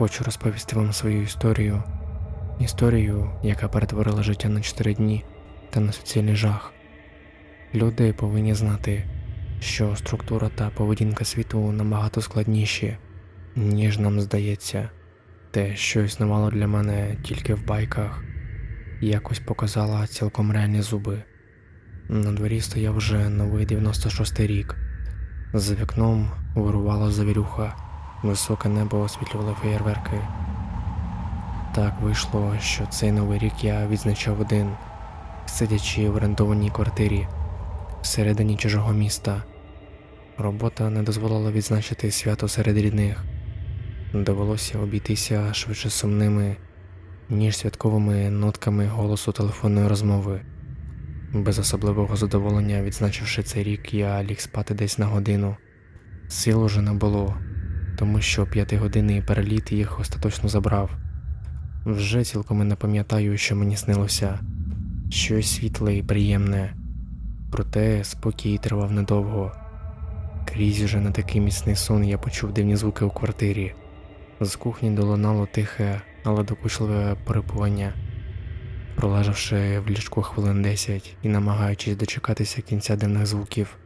Хочу розповісти вам свою історію. Історію, яка перетворила життя на 4 дні та на суцільний жах. Люди повинні знати, що структура та поведінка світу набагато складніші, ніж нам здається. Те, що існувало для мене тільки в байках, якось показала цілком реальні зуби. На дворі стояв вже новий 96-й рік. За вікном вирувала завірюха, високе небо освітлювали феєрверки. Так вийшло, що цей новий рік я відзначав один, сидячи в орендованій квартирі всередині чужого міста. Робота не дозволила відзначити свято серед рідних. Довелося обійтися швидше сумними, ніж святковими нотками голосу телефонної розмови. Без особливого задоволення, відзначивши цей рік, я ліг спати десь на годину. Сил уже не було, тому що п'ятигодинний переліт їх остаточно забрав. Вже цілком не пам'ятаю, що мені снилося щось світле і приємне, проте спокій тривав недовго. Крізь уже на такий міцний сон я почув дивні звуки у квартирі. З кухні долунало тихе, але докучливе перепування. Пролежавши в ліжку хвилин 10 і намагаючись дочекатися кінця дивних звуків,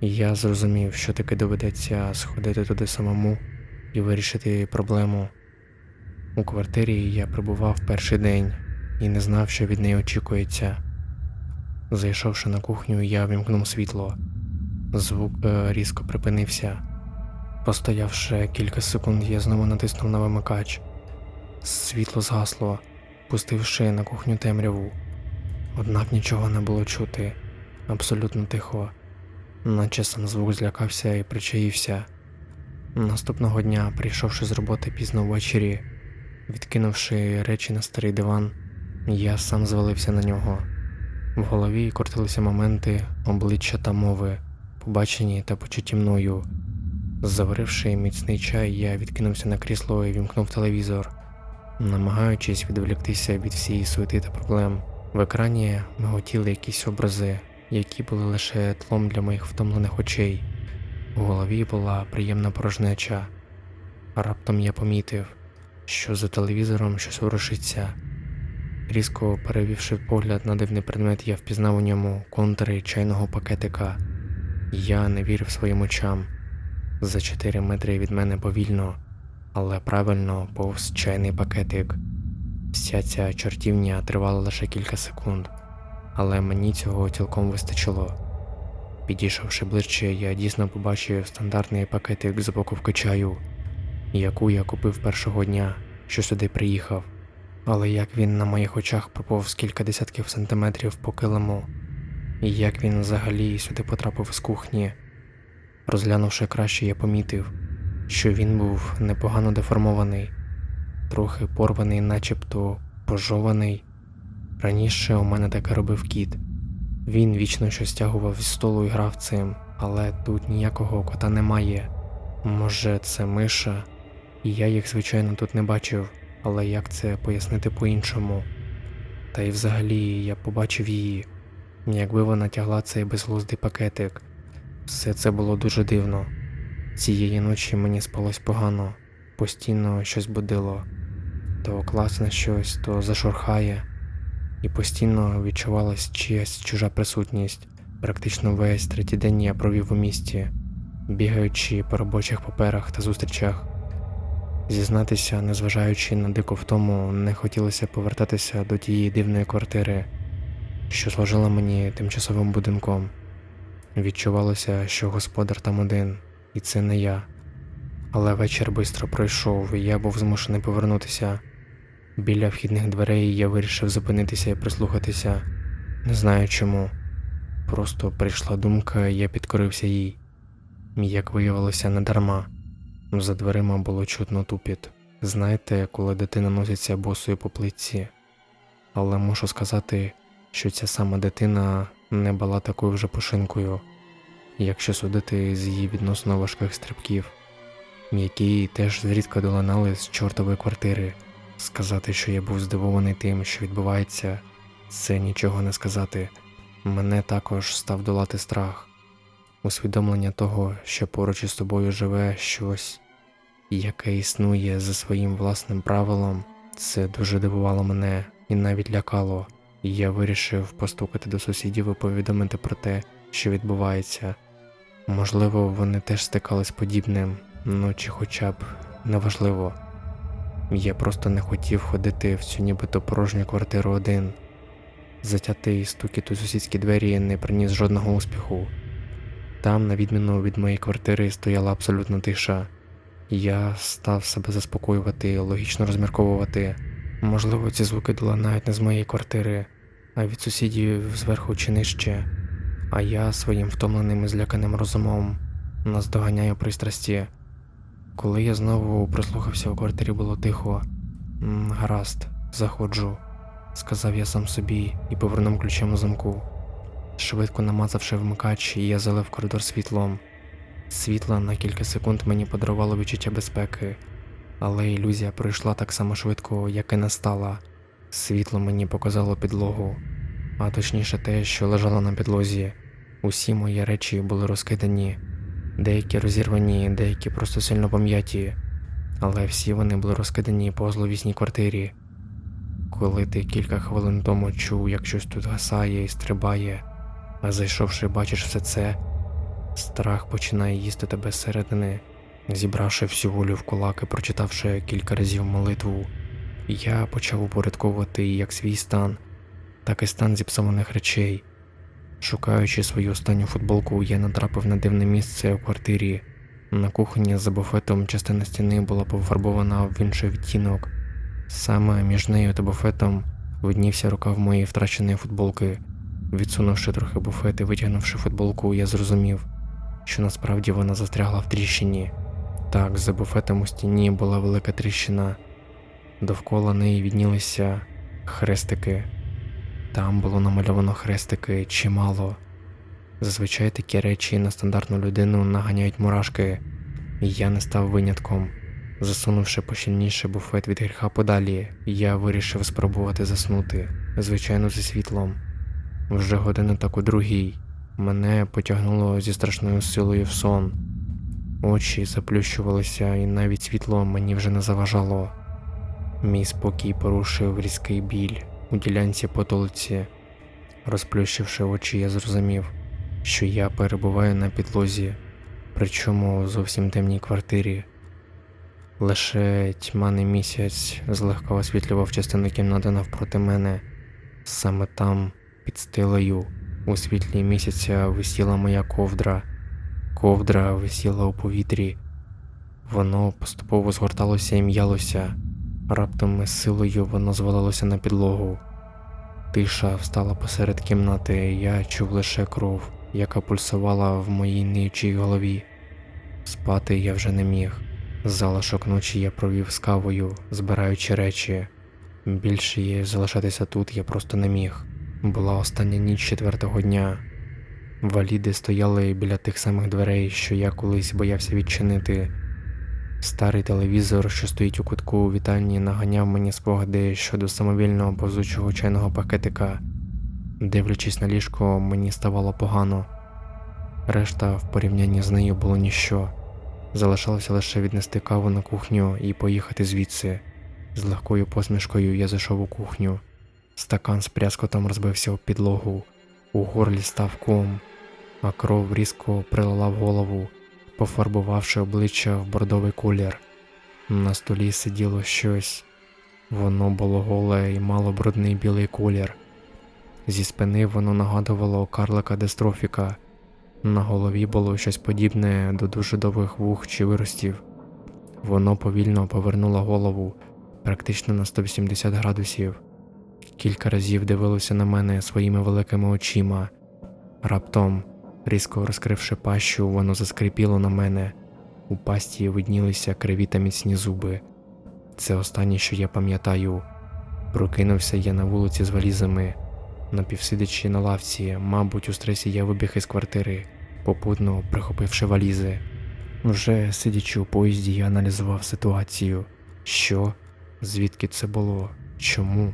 я зрозумів, що таки доведеться сходити туди самому і вирішити проблему. У квартирі я прибував перший день і не знав, що від неї очікується. Зайшовши на кухню, я вімкнув світло. Звук е, різко припинився. Постоявши кілька секунд, я знову натиснув на вимикач. Світло згасло, пустивши на кухню темряву. Однак нічого не було чути, абсолютно тихо, наче сам звук злякався і причаївся. Наступного дня, прийшовши з роботи пізно ввечері, відкинувши речі на старий диван, я сам звалився на нього. В голові крутилися моменти, обличчя та мови, побачені та почуті мною. Заваривши міцний чай, я відкинувся на крісло і вімкнув телевізор, намагаючись відволіктися від всієї суети та проблем. В екрані миготіли якісь образи, які були лише тлом для моїх втомлених очей. У голові була приємна порожнеча. Раптом я помітив, що за телевізором щось ворушиться. Різко перевівши погляд на дивний предмет, я впізнав у ньому контури чайного пакетика. Я не вірив своїм очам. За 4 метри від мене повільно, але правильно повз чайний пакетик. Вся ця чортівня тривала лише кілька секунд, але мені цього цілком вистачило. Підійшовши ближче, я дійсно побачив стандартний пакетик з упаковки чаю, яку я купив першого дня, що сюди приїхав. Але як він на моїх очах проповз кілька десятків сантиметрів по килиму, і як він взагалі сюди потрапив з кухні. Розглянувши краще, я помітив, що він був непогано деформований, трохи порваний, начебто пожований. Раніше у мене таке робив кіт. Він вічно щось стягував зі столу і грав цим, але тут ніякого кота немає. Може, це миша, і я їх, звичайно, тут не бачив, але як це пояснити по-іншому? Та й взагалі я побачив її, якби вона тягла цей безглуздий пакетик. Все це було дуже дивно. Цієї ночі мені спалось погано, постійно щось будило, то класне щось, то зашурхає, і постійно відчувалась чиясь чужа присутність. Практично весь третій день я провів у місті, бігаючи по робочих паперах та зустрічах. Зізнатися, незважаючи на дику втому, не хотілося повертатися до тієї дивної квартири, що служила мені тимчасовим будинком. Відчувалося, що господар там один, і це не я. Але вечір швидко пройшов, і я був змушений повернутися. Біля вхідних дверей я вирішив зупинитися і прислухатися. Не знаю чому. Просто прийшла думка, і я підкорився їй. Як виявилося, не дарма. За дверима було чутно тупіт. Знаєте, коли дитина носиться босою по плитці. Але мушу сказати, що ця сама дитина не була такою вже пушинкою, якщо судити з її відносно важких стрибків, які теж зрідка долинали з чортової квартири. Сказати, що я був здивований тим, що відбувається, це нічого не сказати. Мене також став долати страх, усвідомлення того, що поруч із тобою живе щось, яке існує за своїм власним правилом, це дуже дивувало мене і навіть лякало. Я вирішив постукати до сусідів і повідомити про те, що відбувається. Можливо, вони теж стикались з подібним, ну чи хоча б неважливо. Я просто не хотів ходити в цю нібито порожню квартиру один. Затятий стукіт у сусідські двері не приніс жодного успіху. Там, на відміну від моєї квартири, стояла абсолютна тиша. Я став себе заспокоювати, логічно розмірковувати. Можливо, ці звуки долинають не з моєї квартири, а від сусідів зверху чи нижче. А я своїм втомленим і зляканим розумом наздоганяю пристрасті. Коли я знову прислухався у квартирі, було тихо. «М, Гаразд, заходжу, сказав я сам собі і повернув ключем у замку. Швидко намазавши вмикач, я залив коридор світлом. Світло на кілька секунд мені подарувало відчуття безпеки, але ілюзія пройшла так само швидко, як і настала. Світло мені показало підлогу, а точніше те, що лежало на підлозі. Усі мої речі були розкидані, деякі розірвані, деякі просто сильно пом'яті, але всі вони були розкидані по зловісній квартирі. Коли ти кілька хвилин тому чув, як щось тут гасає і стрибає, а зайшовши, бачиш все це, страх починає їсти тебе зсередини. Зібравши всю волю в кулак і прочитавши кілька разів молитву, я почав упорядковувати як свій стан, так і стан зіпсованих речей. Шукаючи свою останню футболку, я натрапив на дивне місце у квартирі. На кухні за буфетом частина стіни була пофарбована в інший відтінок. Саме між нею та буфетом виднівся рукав моєї втраченої футболки. Відсунувши трохи буфет і витягнувши футболку, я зрозумів, що насправді вона застрягла в тріщині. Так, за буфетом у стіні була велика тріщина. Довкола неї віднілися хрестики. Там було намальовано хрестики чимало. Зазвичай такі речі на стандартну людину наганяють мурашки, і я не став винятком. Засунувши пощільніше буфет від гріха подалі, я вирішив спробувати заснути, звичайно, зі світлом. Вже година так у другій мене потягнуло зі страшною силою в сон. Очі заплющувалися, і навіть світло мені вже не заважало. Мій спокій порушив різкий біль у ділянці потолиці. Розплющивши очі, я зрозумів, що я перебуваю на підлозі, причому у зовсім темній квартирі. Лише тьманий місяць злегка освітлював частину кімнати навпроти мене. Саме там, під стелею, у світлі місяця висіла моя ковдра. Ковдра висіла у повітрі. Воно поступово згорталося і м'ялося. Раптом із силою воно звалилося на підлогу. Тиша встала посеред кімнати, я чув лише кров, яка пульсувала в моїй ниючій голові. Спати я вже не міг. Залишок ночі я провів з кавою, збираючи речі. Більше залишатися тут я просто не міг. Була остання ніч четвертого дня. Валіди стояли біля тих самих дверей, що я колись боявся відчинити. Старий телевізор, що стоїть у кутку у вітальні, наганяв мені спогади щодо самовільного повзучого чайного пакетика. Дивлячись на ліжко, мені ставало погано. Решта в порівнянні з нею було ніщо. Залишалося лише віднести каву на кухню і поїхати звідси. З легкою посмішкою я зайшов у кухню. Стакан з пряскотом розбився об підлогу, у горлі став ком, а кров різко прилила в голову, пофарбувавши обличчя в бордовий колір. На столі сиділо щось. Воно було голе і мало брудний білий колір. Зі спини воно нагадувало карлика дистрофіка. На голові було щось подібне до дуже довгих вух чи виростів. Воно повільно повернуло голову практично на 180 градусів. Кілька разів дивилося на мене своїми великими очима. Раптом, різко розкривши пащу, воно заскрипіло на мене. У пасті виднілися криві та міцні зуби. Це останнє, що я пам'ятаю. Прокинувся я на вулиці з валізами. Напівсидячи на лавці, мабуть, у стресі я вибіг із квартири, попутно прихопивши валізи. Вже сидячи у поїзді, я аналізував ситуацію. Що? Звідки це було? Чому?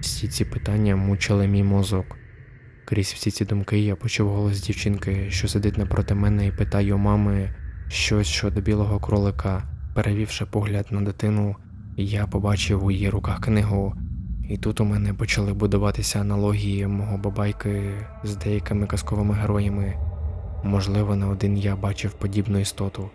Всі ці питання мучили мій мозок. Крізь всі ці думки я почув голос дівчинки, що сидить напроти мене і питає у мами щось щодо білого кролика. Перевівши погляд на дитину, я побачив у її руках книгу, і тут у мене почали будуватися аналогії мого бабайки з деякими казковими героями. Можливо, не один я бачив подібну істоту.